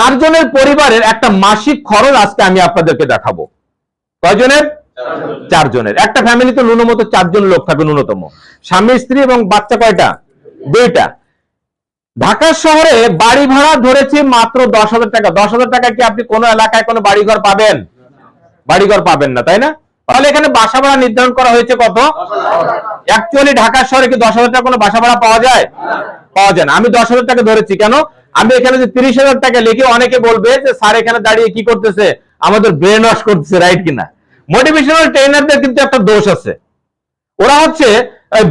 চারজনের পরিবারের একটা মাসিক খরচ আজকে আমি আপনাদেরকে দেখাবো। কয়জনের? চারজনের। একটা ফ্যামিলিতে ন্যূনতম চারজন লোক থাকে ন্যূনতম। স্বামী স্ত্রী এবং বাচ্চা কয়টা? দুইটা। ঢাকা শহরে বাড়ি ভাড়া ধরেছে মাত্র দশ হাজার টাকা। দশ হাজার টাকা কি আপনি কোনো এলাকায় কোনো বাড়িঘর পাবেন? বাড়িঘর পাবেন না তাই না? তাহলে এখানে বাসা ভাড়া নির্ধারণ করা হয়েছে কত? অ্যাকচুয়ালি ঢাকা শহরে কি দশ হাজার টাকা কোনো বাসা ভাড়া পাওয়া যায়? পাওয়া যায় না। আমি দশ হাজার টাকা ধরেছি। কেন? আমি এখানে যে তিরিশ হাজার টাকা লিখে অনেকে বলবে যে, স্যার, এখানে দাঁড়িয়ে কি করতেছে? আমাদের ব্রেন ওয়াশ করতেছে রাইট কিনা? মোটিভেশনাল ট্রেনারদের কিন্তু একটা দোষ আছে। ওরা হচ্ছে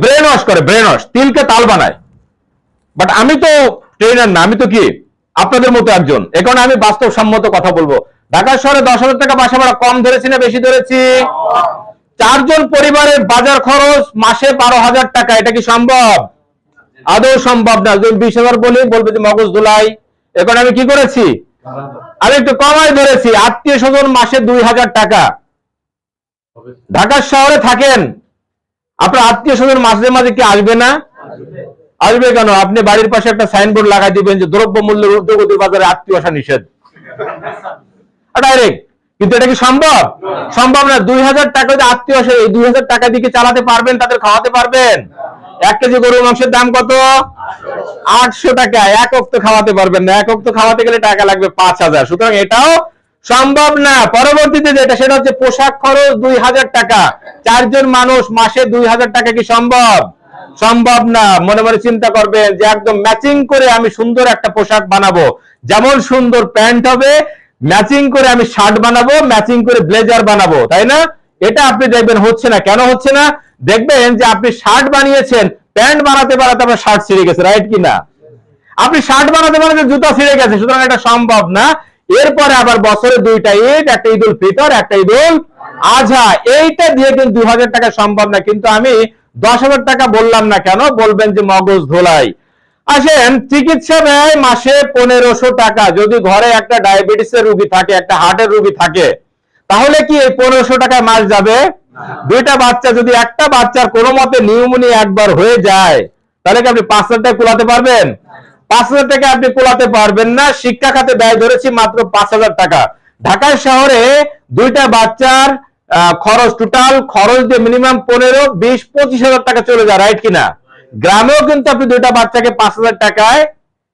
ব্রেন ওয়াশ করে ব্রেন ওয়াশ তিলকে তাল বানায়। বাট আমি তো ট্রেনার না, আমি তো কি? আপনাদের মতো একজন। এ কারণে আমি বাস্তবসম্মত কথা বলব। ঢাকা শহরে দশ হাজার টাকা বাসা ভাড়া, কম ধরেছি না, বেশি ধরেছি? চারজন পরিবারের বাজার খরচ মাসে বারো হাজার টাকা, এটা কি সম্ভব? আদৌ সম্ভব না। যদি বিশ হাজার বলি, বলবে যে মগজ ধুলাই। এখন আমি কি করেছি? আমি একটু কমাই ধরেছি, আত্মীয় স্বজন মাসে দুই হাজার টাকা। ঢাকা শহরে থাকেন, আপনার আত্মীয় স্বজন মাঝে মাঝে কি আসবে না? আসবে কেন? আপনি বাড়ির পাশে একটা সাইনবোর্ড লাগাই দিবেন যে দ্রব্য মূল্যের ঊর্ধ্বগতি বাজারে আত্মীয় আসা নিষেধ। ডাইরেক্ট কিন্তু এটা কি সম্ভব? সম্ভব না। দুই হাজার টাকা যদি আত্মীয় আসে, এই দুই হাজার টাকা দিকে চালাতে পারবেন, তাদের খাওয়াতে পারবেন? এক কেজি গরুর মাংসের দাম কত? আটশো টাকা। এক অক্ত খাওয়াতে পারবেন না। এক অক্ত খাওয়াতে গেলে টাকা লাগবে পাঁচ হাজার। সুতরাং এটাও সম্ভব না। পরবর্তীতে যেটা, সেটা হচ্ছে পোশাক খরচ দুই হাজার টাকা। চারজন মানুষ মাসে দুই হাজার টাকা কি সম্ভব? সম্ভব না। মনে মনে চিন্তা করবেন যে একদম ম্যাচিং করে আমি সুন্দর একটা পোশাক বানাবো। যেমন সুন্দর প্যান্ট হবে ম্যাচিং করে আমি শার্ট বানাবো, ম্যাচিং করে ব্লেজার বানাবো, তাই না? এটা আপনি দেখবেন হচ্ছে না। কেন হচ্ছে না? দেখবেন যে আপনি শার্ট বানিয়েছেন, প্যান্ট বানাতে বানাতে আপনার শার্ট ছিঁড়ে গেছে রাইট কি না? আপনি শার্ট বানাতে বানাতে জুতা ছিঁড়ে গেছে, সুতরাং এটা সম্ভব না। এরপরে আবার বছরে দুইটা ঈদ, একটা ঈদ উল ফিতর, একটা ঈদ উল আজহা এইটা দিয়ে কিন্তু দুই হাজার টাকা সম্ভব না। কিন্তু আমি দশ হাজার টাকা বললাম না কেন? বলবেন যে মগজ ধোলাই। আসেন, চিকিৎসা ব্যয় মাসে পনেরোশো টাকা। যদি ঘরে একটা ডায়াবেটিসের রুগী থাকে, একটা হার্টের রুগী থাকে, তাহলে কি এই পনেরোশো টাকায় মাস যাবে? দুইটা বাচ্চা, যদি একটা বাচ্চার কোনো মতে নিউমোনিয়া একবার হয়ে যায়, তাহলে কি আপনি পাঁচ হাজার টাকা কুলাতে পারবেন? পাঁচ হাজার টাকা আপনি কুলাতে পারবেন না। শিক্ষা খাতে ব্যয় ধরেছি মাত্র পাঁচ হাজার টাকা। ঢাকা শহরে দুইটা বাচ্চার খরচ টোটাল খরচ দিয়ে মিনিমাম পনেরো, বিশ, পঁচিশ হাজার টাকা চলে যায় রাইট কিনা? গ্রামেও কিন্তু আপনি দুইটা বাচ্চাকে পাঁচ হাজার টাকায়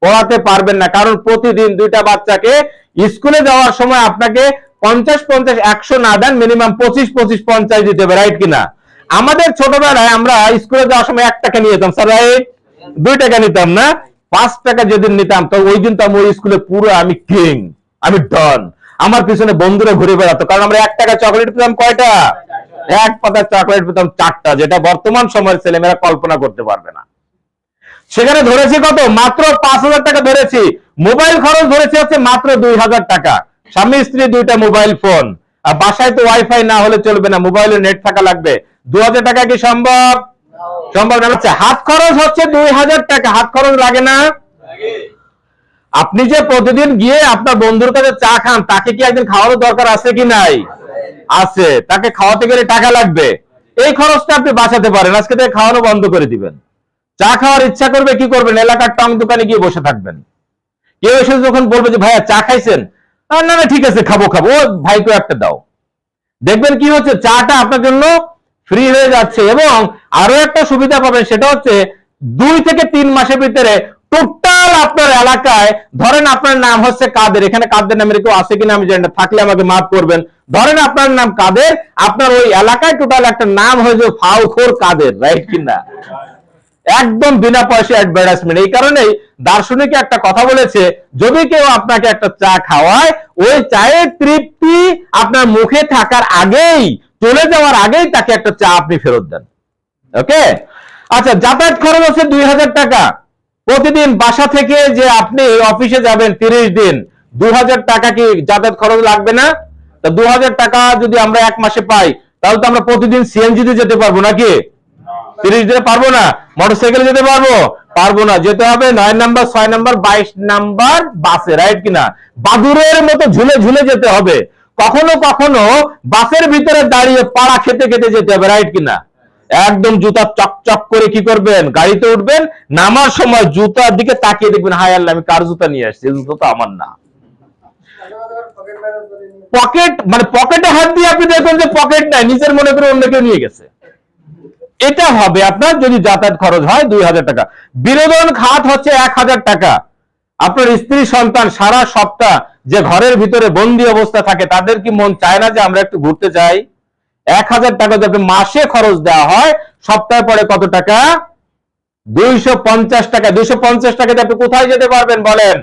পড়াতে পারবেন না। কারণ প্রতিদিন দুইটা বাচ্চাকে স্কুলে যাওয়ার সময় আপনাকে পঞ্চাশ পঞ্চাশ একশো না দেন, মিনিমাম পঁচিশ পঁচিশ পঞ্চাশ দিতে হবে রাইট কিনা? আমাদের ছোটবেলায় আমরা স্কুলে যাওয়ার সময় এক টাকা নিয়ে যেতাম। স্যার রাইট দুই টাকা নিতাম না, পাঁচ টাকা যেদিন নিতাম, তো ওই দিন তো আমি ওই স্কুলে পুরো আমি কিং আমি ডন আমার পিছনে বন্ধুরা ঘুরে বেড়াতো, কারণ আমরা এক টাকা চকলেট পেতাম কয়টা? এক পাতা চকলেট পেতাম চারটা যেটা বর্তমান সময়ের ছেলেমেয়েরা কল্পনা করতে পারবে না। সেখানে ধরেছি কত? মাত্র পাঁচ হাজার টাকা ধরেছি। মোবাইল খরচ ধরেছি হচ্ছে মাত্র দুই হাজার টাকা। স্বামী স্ত্রী দুইটা মোবাইল ফোন। আর বাসায় তো ওয়াইফাই না হলে চলবে না মোবাইলে নেট থাকা লাগবে। দু হাজার টাকা কি সম্ভব? সম্ভব না। হচ্ছে হাত খরচ হচ্ছে দুই হাজার টাকা। হাত খরচ লাগে না? আপনি যে প্রতিদিন গিয়ে আপনার বন্ধুর কাছে চা খান তাকে কি একদিন খাওয়ানোর দরকার আছে কি নাই? আছে, তাকে খাওয়াতে গেলে টাকা লাগবে। এই খরচটা আপনি বাঁচাতে পারেন, আজকে থেকে খাওয়ানো বন্ধ করে দিবেন। চা খাওয়ার ইচ্ছা করবে, কি করবেন? এলাকার টং দোকানে গিয়ে বসে থাকবেন। কেউ এসে যখন বলবে যে, ভাইয়া, চা খাইছেন? না না, ঠিক আছে, খাব খাব। ও, ভাইকে একটা দাও। দেখবেন কি হচ্ছে? চাটা আপনার জন্য ফ্রি হয়ে যাচ্ছে এবং আরও একটা সুবিধা পাবেন, সেটা হচ্ছে দুই থেকে তিন মাসের ভিতরে টোটাল আপনার এলাকায়, ধরেন আপনার নাম হচ্ছে কাদের? এখানে কাদের নামের কেউ আছে কিনা আমি জানি না, থাকলে আমাকে মাফ করবেন। ধরেন আপনার নাম কাদের? আপনার ওই এলাকায় টোটাল একটা নাম হয়েছে ফাউখোর কাদের রাইট কিনা? একদম বিনা পয়সা অ্যাডভার্টাইজমেন্ট এই কারণেই দার্শনিক একটা কথা বলেছে, যদি কেউ আপনাকে একটা চা খাওয়ায়, ওই চায়ের তৃপ্তি আপনার মুখে থাকার আগেই, চলে যাওয়ার আগেই তাকে একটা চা আপনি ফেরত দেন। ওকে আচ্ছা যাতায়াত খরচ হচ্ছে দুই হাজার টাকা। প্রতিদিন বাসা থেকে যে আপনি অফিসে যাবেন তিরিশ দিন, দু হাজার টাকা কি যাতায়াত খরচ লাগবে না? তা দু হাজার টাকা যদি আমরা এক মাসে পাই, তাহলে তো আমরা প্রতিদিন সিএনজি তে যেতে পারব নাকি? তিরিশ দিনে পারব না? মোটরসাইকেলে যেতে পারব? পারব না। যেতে হবে নয় নাম্বার, ছয় নাম্বার, বাইশ নাম্বার বাসে রাইট কিনা? বাদুরের মতো ঝুলে ঝুলে যেতে হবে। কখনো কখনো বাসের ভিতরে দাঁড়িয়ে পাড়া খেতে খেতে যেতে হবে রাইট কিনা? একদম জুতা চকচক করে কি করবেন? গাড়িতে উঠবেন, নামার সময় জুতার দিকে তাকিয়ে দেখবেন, হায় আল্লাহ, আমি কার জুতা নিয়ে আসছি? জুতা তো আমার না। পকেট মানে পকেটে হাত দিয়ে আপনি দেখবেন যে পকেট নাই, নিজের মনে করে অন্য কেউ নিয়ে গেছে। এটা হবে আপনার যদি যাতায়াত খরচ হয় দুই হাজার টাকা। বিনোদন খাত হচ্ছে এক হাজার টাকা। আপনার স্ত্রী, সন্তান সারা সপ্তাহ যে ঘরের ভিতরে বন্দি অবস্থা থাকে, তাদের কি মন চায় না যে আমরা একটু ঘুরতে যাই? এক হাজার টাকা যদি মাসে খরচ দেওয়া হয়, সপ্তাহে পরে কত টাকা? দুইশো পঞ্চাশ টাকা। দুইশো পঞ্চাশ টাকাতে আপনি কোথায় যেতে পারবেন বলেন?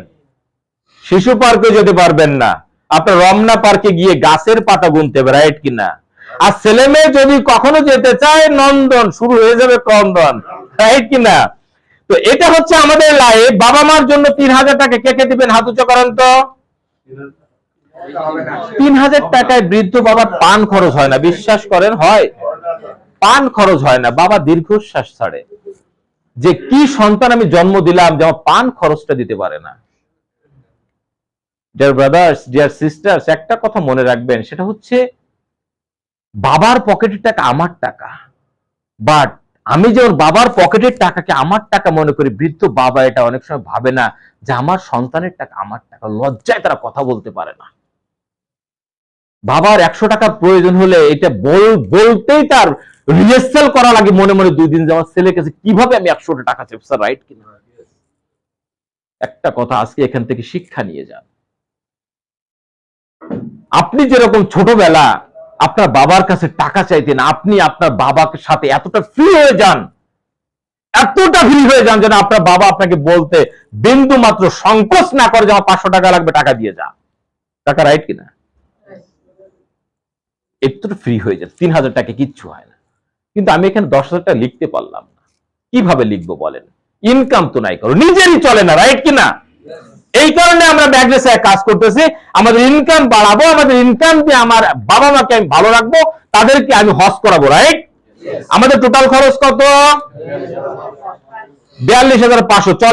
শিশু পার্কে যেতে পারবেন না। আপনার রমনা পার্কে গিয়ে গাছের পাতা গুনতে হবে রাইট কিনা? আর ছেলে মেয়ে যদি কখনো যেতে চায়, নন্দন, শুরু হয়ে যাবে ক্রন্দন রাইট কিনা? তো এটা হচ্ছে আমাদের লাইফ বাবা মার জন্য তিন হাজার টাকা কে কে দিবেন? হাত উঁচু করেন তো। তিন হাজার টাকায় বৃদ্ধ বাবার পান খরচ হয় না, বিশ্বাস করেন, হয়। পান খরচ হয় না, বাবা দীর্ঘশ্বাস ছাড়ে। যে কি সন্তান আমি জন্ম দিলাম যে আমার পান খরচটা দিতে পারে না। ডিয়ার ব্রাদার্স ডিয়ার সিস্টার্স একটা কথা মনে রাখবেন, সেটা হচ্ছে বাবার পকেটের টাকা আমার টাকা। বাট আমি যেমন বাবার পকেটের টাকাকে আমার টাকা মনে করি, বৃদ্ধ বাবা এটা অনেক সময় ভাবে না যে আমার সন্তানের টাকা আমার টাকা। লজ্জায় তারা কথা বলতে পারে না। বাবার একশো টাকা প্রয়োজন হলে এটা বল, বলতেই তার রিহার্সাল করা লাগে মনে মনে দুই দিন যে আমার ছেলের কাছে কীভাবে আমি একশো টাকা চাই স্যার রাইট কিনা? একটা কথা, আজকে এখান থেকে শিক্ষা নিয়ে যান। আপনি যেরকম ছোটবেলা আপনার বাবার কাছে টাকা চাইতেন, আপনি আপনার বাবার সাথে এতটা ফ্রি হয়ে যান, এতটা ফ্রি হয়ে যান যেন আপনার বাবা আপনাকে বলতে বিন্দু মাত্র সংকোচ না করে যে আমার পাঁচশো টাকা লাগবে, টাকা দিয়ে যা। টাকা রাইট কিনা? একটু ফ্রি হয়ে যায় তিন হাজার টাকা কিচ্ছু হয় না। কিন্তু আমি এখানে দশ হাজার টাকা লিখতে পারলাম না। কীভাবে লিখব বলেন? ইনকাম তো নাই করো নিজেরই চলে না রাইট কিনা? এই কারণে আমরা ম্যাগনেসায় কাজ করতেছি আমাদের ইনকাম বাড়াবো আমাদের ইনকাম দিয়ে আমার বাবা মাকে আমি ভালো রাখব তাদেরকে আমি হজ করাবো রাইট আমাদের টোটাল খরচ কত? বিয়াল্লিশ হাজার পাঁচশো চল